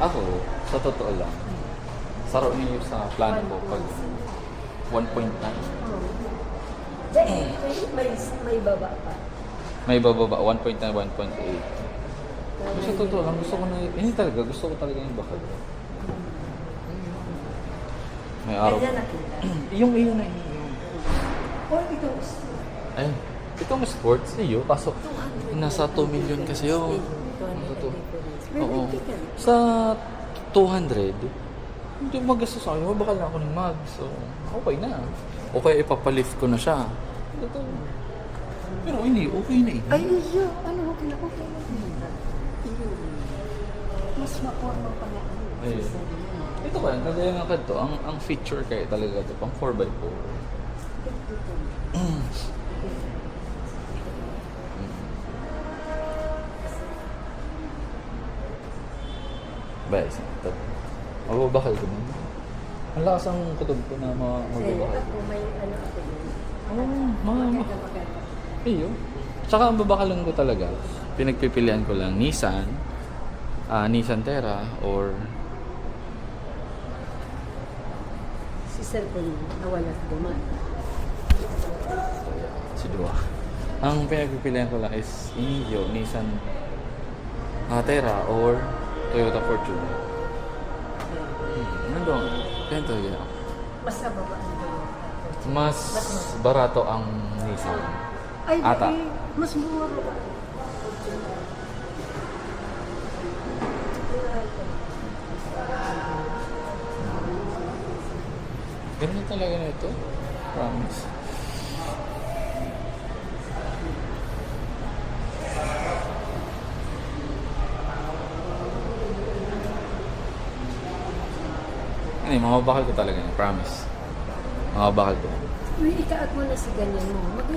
Ako, sa totoo lang, saro niyo sa plano ko pag 1.9. Oo. Dahil may, may baba pa. May bababa, 1.9, 1.8. Sa totoo lang, gusto ko na, hindi talaga, gusto ko talaga yung bakal. May araw. Kanya nakita. yung iyo na iyo. Or ito gusto. Ayun. Itong sports iyo, kaso 200. nasa 2 million kasi yun. 200 Totoo. difference. Oo. Sa 200, hindi magastos ako. Bakal na ako ng mag. So, okay na. O kaya ipapalift ko na siya. Ito. Pero hindi, okay na eh. Ay, iyo. Ano, okay na, okay na. Mas maporma pa nga. Ayun. Ito kaya, kagaya nga kadto, ang, ang feature kaya talaga ito, pang 4x4. Ba, isang ito. Mababakal ko naman. Ang lakas ang kutob ko na mga mababakal. ako may ano ako yun. Oo, mga. Iyo. Tsaka ang babakalan ko talaga, pinagpipilian ko lang Nissan, ah Nissan Terra, or Si cellphone nawala sa duman. si Dua. Ang pinagpipilian ko lang is Indio, Nissan ah, Terra, or Toyota Fortuner. Hmm, nandun. Ganito yun. Mas nababa ang. Mas barato ang Nissan. Ay, Ata. eh, mas mura. Ganito talaga na ito. Promise. Ano, yung mababakal ko talaga niya. Promise. Mababakal ko. Uy, ikaat mo na si ganyan mo. Mag